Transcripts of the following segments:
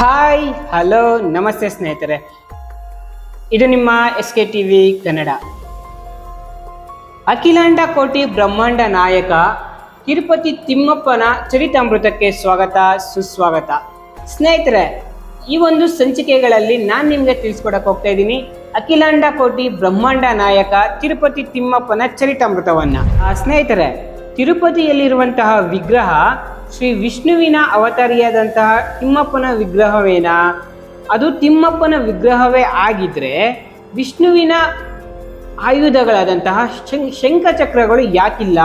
Hi hello ನಮಸ್ತೆ ಸ್ನೇಹಿತರೆ. ಇದು ನಿಮ್ಮ S K T V Kannada. ಅಖಿಲಾಂಡ ಕೋಟಿ ಬ್ರಹ್ಮಾಂಡ ನಾಯಕ ತಿರುಪತಿ ತಿಮ್ಮಪ್ಪನ ಚರಿತಾಮೃತಕ್ಕೆ ಸ್ವಾಗತ, ಸುಸ್ವಾಗತ. ಸ್ನೇಹಿತರೆ, ಈ ಒಂದು ಸಂಚಿಕೆಗಳಲ್ಲಿ ನಾನು ನಿಮಗೆ ತಿಳಿಸ್ಕೊಡಕ್ಕೆ ಹೋಗ್ತಾ ಇದ್ದೀನಿ. ಅಖಿಲಾಂಡ ಕೋಟಿ ಬ್ರಹ್ಮಾಂಡ ನಾಯಕ ತಿರುಪತಿ ತಿಮ್ಮಪ್ಪನ ಚರಿತಾಮೃತವನ್ನು. ಸ್ನೇಹಿತರೆ, ತಿರುಪತಿಯಲ್ಲಿರುವಂತಹ ವಿಗ್ರಹ ಶ್ರೀ ವಿಷ್ಣುವಿನ ಅವತಾರಿಯಾದಂತಹ ತಿಮ್ಮಪ್ಪನ ವಿಗ್ರಹವೇನಾ? ಅದು ತಿಮ್ಮಪ್ಪನ ವಿಗ್ರಹವೇ ಆಗಿದ್ರೆ ವಿಷ್ಣುವಿನ ಆಯುಧಗಳಾದಂತಹ ಶಂಖಚಕ್ರಗಳು ಯಾಕಿಲ್ಲ?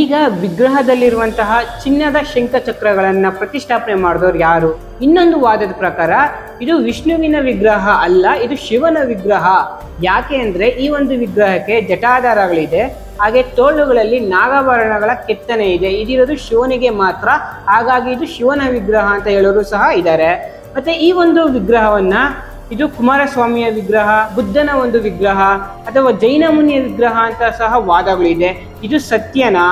ಈಗ ವಿಗ್ರಹದಲ್ಲಿರುವಂತಹ ಚಿನ್ನದ ಶಂಖಚಕ್ರಗಳನ್ನು ಪ್ರತಿಷ್ಠಾಪನೆ ಮಾಡಿದವರು ಯಾರು? ಇನ್ನೊಂದು ವಾದದ ಪ್ರಕಾರ, ಇದು ವಿಷ್ಣುವಿನ ವಿಗ್ರಹ ಅಲ್ಲ, ಇದು ಶಿವನ ವಿಗ್ರಹ. ಯಾಕೆ ಅಂದರೆ ಈ ಒಂದು ವಿಗ್ರಹಕ್ಕೆ ಜಟಾಧಾರಗಳಿದೆ. ಹಾಗೆ ತೋಳುಗಳಲ್ಲಿ ನಾಗಾಭರಣಗಳ ಕೆತ್ತನೆ ಇದೆ. ಇದಿರೋದು ಶಿವನಿಗೆ ಮಾತ್ರ. ಹಾಗಾಗಿ ಇದು ಶಿವನ ವಿಗ್ರಹ ಅಂತ ಹೇಳೋರು ಸಹ ಇದ್ದಾರೆ ಮತ್ತೆ ಈ ಒಂದು ವಿಗ್ರಹವನ್ನ ಇದು ಕುಮಾರಸ್ವಾಮಿಯ ವಿಗ್ರಹ, ಬುದ್ಧನ ಒಂದು ವಿಗ್ರಹ ಅಥವಾ ಜೈನ ಮುನಿಯ ವಿಗ್ರಹ ಅಂತ ಸಹ ವಾದಗಳಿದೆ ಇದು. ಸತ್ಯನಾ?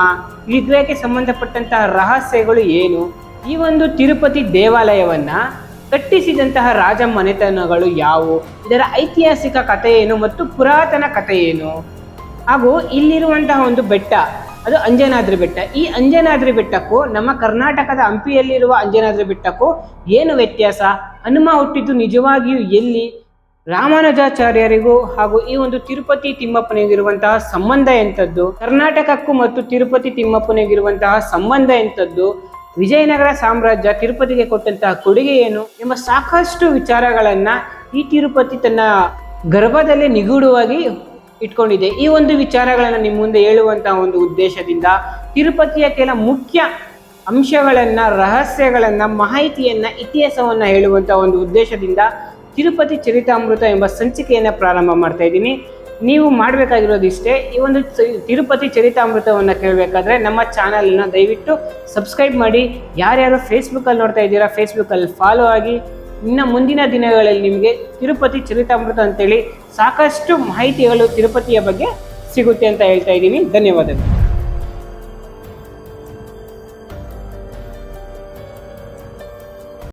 ವಿಗ್ರಹಕ್ಕೆ ಸಂಬಂಧಪಟ್ಟಂತಹ ರಹಸ್ಯಗಳು ಏನು? ಈ ಒಂದು ತಿರುಪತಿ ದೇವಾಲಯವನ್ನು ಕಟ್ಟಿಸಿದಂತಹ ರಾಜ ಮನೆತನಗಳು ಯಾವುವು? ಇದರ ಐತಿಹಾಸಿಕ ಕಥೆ ಏನು ಮತ್ತು ಪುರಾತನ ಕಥೆ ಏನು? ಹಾಗೂ ಇಲ್ಲಿರುವಂತಹ ಒಂದು ಬೆಟ್ಟ, ಅದು ಅಂಜನಾದ್ರಿ ಬೆಟ್ಟ. ಈ ಅಂಜನಾದ್ರಿ ಬೆಟ್ಟಕ್ಕೂ, ನಮ್ಮ ಕರ್ನಾಟಕದ ಹಂಪಿಯಲ್ಲಿರುವ ಅಂಜನಾದ್ರಿ ಬೆಟ್ಟಕ್ಕೂ ಏನು ವ್ಯತ್ಯಾಸ? ಹನುಮ ಹುಟ್ಟಿದ್ದು ನಿಜವಾಗಿಯೂ ಎಲ್ಲಿ? ರಾಮಾನುಜಾಚಾರ್ಯರಿಗೂ ಹಾಗೂ ಈ ಒಂದು ತಿರುಪತಿ ತಿಮ್ಮಪ್ಪನಿಗಿರುವಂತಹ ಸಂಬಂಧ ಎಂಥದ್ದು? ಕರ್ನಾಟಕಕ್ಕೂ ಮತ್ತು ತಿರುಪತಿ ತಿಮ್ಮಪ್ಪನಿಗಿರುವಂತಹ ಸಂಬಂಧ ಎಂಥದ್ದು? ವಿಜಯನಗರ ಸಾಮ್ರಾಜ್ಯ ತಿರುಪತಿಗೆ ಕೊಟ್ಟಂತಹ ಕೊಡುಗೆ ಏನು? ಎಂಬ ಸಾಕಷ್ಟು ವಿಚಾರಗಳನ್ನ ಈ ತಿರುಪತಿ ತನ್ನ ಗರ್ಭದಲ್ಲಿ ನಿಗೂಢವಾಗಿ ಇಟ್ಕೊಂಡಿದೆ. ಈ ಒಂದು ವಿಚಾರಗಳನ್ನು ನಿಮ್ಮ ಮುಂದೆ ಹೇಳುವಂತಹ ಒಂದು ಉದ್ದೇಶದಿಂದ ತಿರುಪತಿಯ ಕೆಲ ಮುಖ್ಯ ಅಂಶಗಳನ್ನ, ರಹಸ್ಯಗಳನ್ನ, ಮಾಹಿತಿಯನ್ನ, ಇತಿಹಾಸವನ್ನ ಹೇಳುವಂಥ ಒಂದು ಉದ್ದೇಶದಿಂದ ತಿರುಪತಿ ಚರಿತಾಮೃತ ಎಂಬ ಸಂಚಿಕೆಯನ್ನ ಪ್ರಾರಂಭ ಮಾಡ್ತಾ ಇದ್ದೀನಿ. ನೀವು ಮಾಡಬೇಕಾಗಿರೋದು ಇಷ್ಟೇ. ಈ ಒಂದು ತಿರುಪತಿ ಚರಿತಾಮೃತವನ್ನು ಕೇಳಬೇಕಾದ್ರೆ ನಮ್ಮ ಚಾನಲನ್ನು ದಯವಿಟ್ಟು ಸಬ್ಸ್ಕ್ರೈಬ್ ಮಾಡಿ. ಯಾರ್ಯಾರು ಫೇಸ್ಬುಕ್ಕಲ್ಲಿ ನೋಡ್ತಾ ಇದ್ದೀರಾ ಫೇಸ್ಬುಕ್ಕಲ್ಲಿ ಫಾಲೋ ಆಗಿ. ಇನ್ನು ಮುಂದಿನ ದಿನಗಳಲ್ಲಿ ನಿಮಗೆ ತಿರುಪತಿ ಚರಿತಾಮೃತ ಅಂತೇಳಿ ಸಾಕಷ್ಟು ಮಾಹಿತಿಗಳು ತಿರುಪತಿಯ ಬಗ್ಗೆ ಸಿಗುತ್ತೆ ಅಂತ ಹೇಳ್ತಾ ಇದ್ದೀನಿ. ಧನ್ಯವಾದಗಳು.